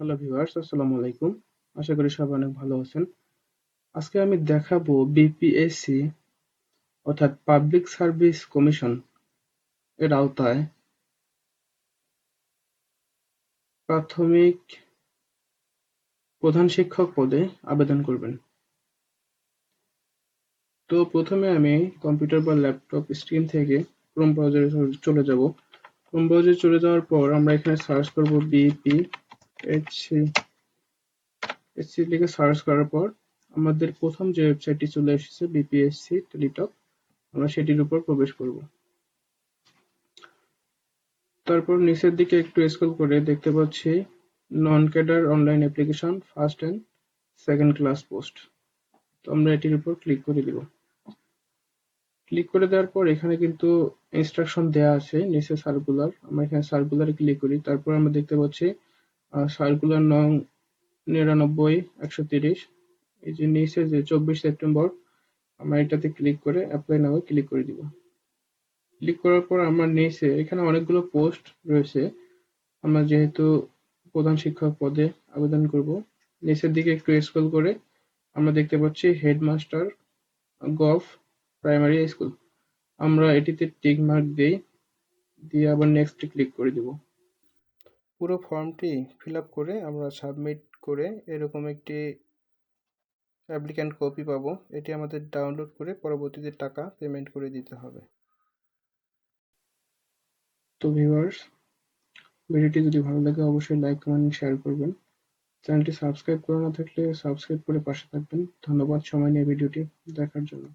Hello viewers আসসালামু আলাইকুম। আশা করি সবাই অনেক ভালো আছেন। আজকে আমি দেখাবো বিপিএসসি অর্থাৎ পাবলিক সার্ভিস কমিশন এর আওতায় প্রাথমিক প্রধান শিক্ষক পদে আবেদন করবেন। তো প্রথমে আমি কম্পিউটার বা ল্যাপটপ স্ক্রিন থেকে ক্রোম ব্রাউজারে চলে যাব। ক্রোম ব্রাউজারে চলে যাওয়ার পর আমরা এখানে সার্চ করব B P H C H C লিখে সার্চ করার পর আমাদের প্রথম যে ওয়েবসাইটটি চলে এসেছে বিপিএসসি টেলিটক আমরা সেটির উপর প্রবেশ করব। তারপর নিচের দিকে একটু স্ক্রল করে দেখতে পাচ্ছি non cadre online application first and second class post তো আমরা এটির উপর ক্লিক করে দিব। ক্লিক করে দেওয়ার পর এখানে কিন্তু ইনস্ট্রাকশন দেওয়া আছে, নিচে সার্কুলার আমরা এখানে সার্কুলারে ক্লিক করি। তারপর আমরা দেখতে পাচ্ছি সার্কুলার নং নিরানব্বই, একশো তিরিশ। এই যে নিচে যে চব্বিশ সেপ্টেম্বর, আমরা এটাতে ক্লিক করে অ্যাপ্লাই নাও ক্লিক করে দিব। ক্লিক করার পর আমার নিচে, এখানে অনেকগুলো পোস্ট রয়েছে। আমরা যেহেতু প্রধান শিক্ষক পদে আবেদন করব, নিচের দিকে একটু স্ক্রল করে আমরা দেখতে পাচ্ছি হেডমাস্টার গভ প্রাইমারি স্কুল আমরা এটিতে টিক মার্ক দিই, দিয়ে আবার নেক্সট ক্লিক করে দিব। পুরো ফর্মটি ফিল আপ করে আমরা সাবমিট করে এরকম একটি অ্যাপ্লিক্যান্ট কপি পাবো। এটি আমাদের ডাউনলোড করে পরবর্তীতে টাকা পেমেন্ট করে দিতে হবে। তো ভিউয়ার্স, ভিডিওটি যদি ভালো লাগে অবশ্যই লাইক, কমেন্ট শেয়ার করবেন। চ্যানেলটি সাবস্ক্রাইব করে না থাকলে সাবস্ক্রাইব করে পাশে থাকবেন। ধন্যবাদ সময় নিয়ে ভিডিওটি দেখার জন্য।